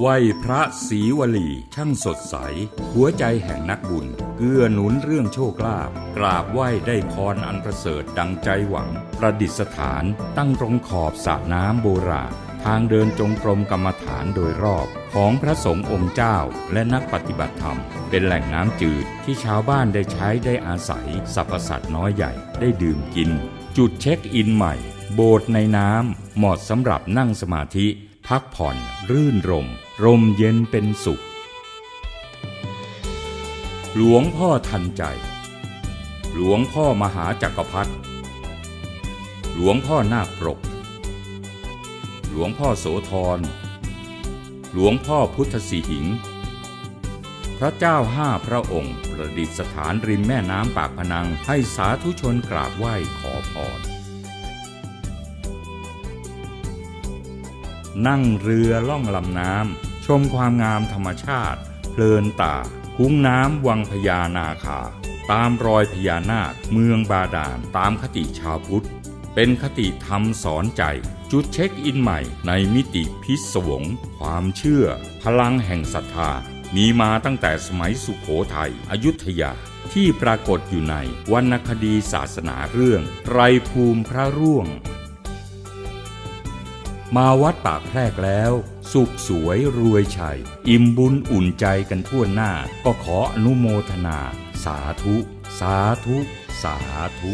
ไหวพระศรีวลีช่างสดใส หัวใจแห่งนักบุญ เกื้อหนุนเรื่องโชคลาภกราบไหว้ได้พรอันประเสริฐดังใจหวัง ประดิษฐานตั้งตรงขอบสระน้ำโบราณทางเดินจงกรมกรรมฐานโดยรอบ ของพระสงฆ์องค์เจ้าและนักปฏิบัติธรรม เป็นแหล่งน้ำจืดที่ชาวบ้านได้ใช้ได้อาศัยสรรพสัตว์น้อยใหญ่ได้ดื่มกิน จุดเช็คอินใหม่ โบสถ์ในน้ำเหมาะสำหรับนั่งสมาธิ พักผ่อนรื่นรม รมเย็นเป็นสุข หลวงพ่อทันใจ หลวงพ่อมหาจักรพรรดิหลวงพ่อนาคปรก หลวงพ่อโสธร หลวงพ่อพุทธสีหิง พระเจ้าห้าพระองค์ประดิษฐานริมแม่น้ำปากพนังให้สาธุชนกราบไหว้ขอพร นั่งเรือล่องลำน้ำ ชมความงามธรรมชาติ เพลินตา คุ้งน้ำวังพญานาคา ตามรอยพญานาค เมืองบาดาลตามคติชาวพุทธ เป็นคติธรรมสอนใจ จุดเช็คอินใหม่ในมิติพิศวง ความเชื่อ พลังแห่งศรัทธา มีมาตั้งแต่สมัยสุขโขทัยอยุธยาที่ปรากฏอยู่ในวรรณคดีศาสนาเรื่องไรภูมิพระร่วง มาวัดปากแพรกแล้ว สุขสวยรวยชัย อิ่มบุญอุ่นใจกันทั่วหน้า ก็ขออนุโมทนา สาธุ สาธุ สาธุ